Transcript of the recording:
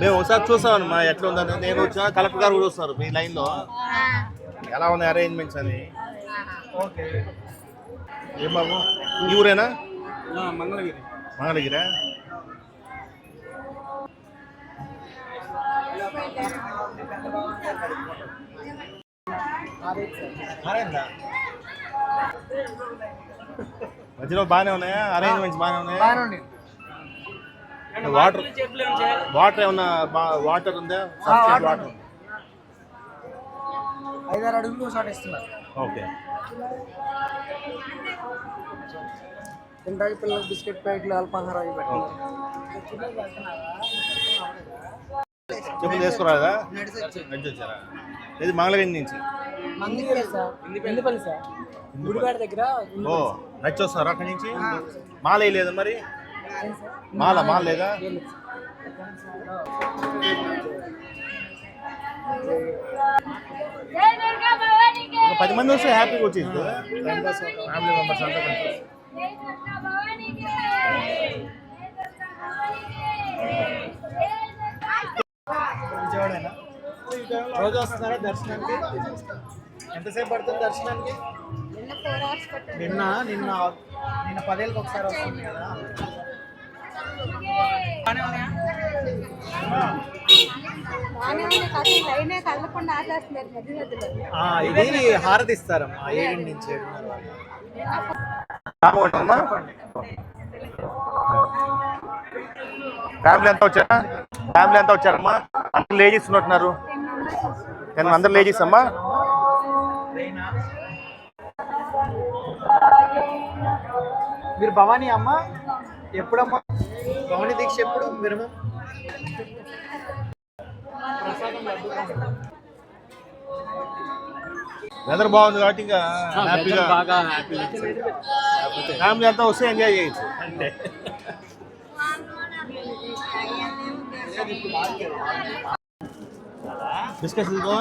మేము ఒకసారి చూసామని మా ఎట్లా ఉందని. నేను వచ్చిన కలెక్టర్ గారు కూడా వస్తారు మీ లైన్లో. ఎలా ఉన్నాయి అరేంజ్మెంట్స్ అని. ఓకే. ఏం బాబు? ఈ ఊరేనా? మంగళగిరి. మంగళగిరా? అరేందా మధ్యలో బాగానే ఉన్నాయా? అరేంజ్మెంట్స్ బాగానే ఉన్నాయా. వాటర్ వాటర్ ఏమన్నా వాటర్ ఉందా? సఫిషియెంట్ వాటర్ ఐదారు అడుగులు షాట్ ఇస్తున్నారు ఓకే. తింటాకి పిల్లలకు బిస్కెట్ ప్యాకెట్లు అల్పాహారం చెప్పులు తీసుకురాదా నడిచి వచ్చారా ఇది మంగళగిరి నుంచి. గుడివాడ దగ్గర ఓ నచ్చి అక్కడి నుంచి? మాల లేదా మరి? మాల మాల లేదా? పది మంది వస్తే హ్యాపీగా వచ్చేది ఫ్యామిలీ మెంబర్స్ అంతా విజయవాడేనా? రోజు వస్తున్నారా దర్శనానికి? ఎంతసేపు పడుతుంది దర్శనానికి? నిన్న నిన్న నిన్న పదేళ్ళకి ఒకసారి వస్తుంది కదా బాగానే ఉంది కాదు లైనే కదలకుండా ఆటేస్తున్నారు మధ్య మధ్యలో ఆ, ఇది హారతి ఇస్తారమ్మా నుంచి. ఫ్యామిలీ ఎంత వచ్చారా? ఫ్యామిలీ ఎంత వచ్చారమ్మా? అందరు లేడీస్ ఉన్నట్టున్నారు. నేను అందరు లేడీస్ అమ్మా? మీరు భవానీ అమ్మ? ఎప్పుడమ్మా? భవానీ దీక్ష ఎప్పుడు విరమం? వెదర్ బాగుంది కాబట్టి ఇంకా హ్యాపీగా బాగా హ్యాపీ ఫ్యామిలీ అంతా వస్తే ఎంజాయ్ చేయొచ్చు. బిస్కెట్స్ ఇదిగో.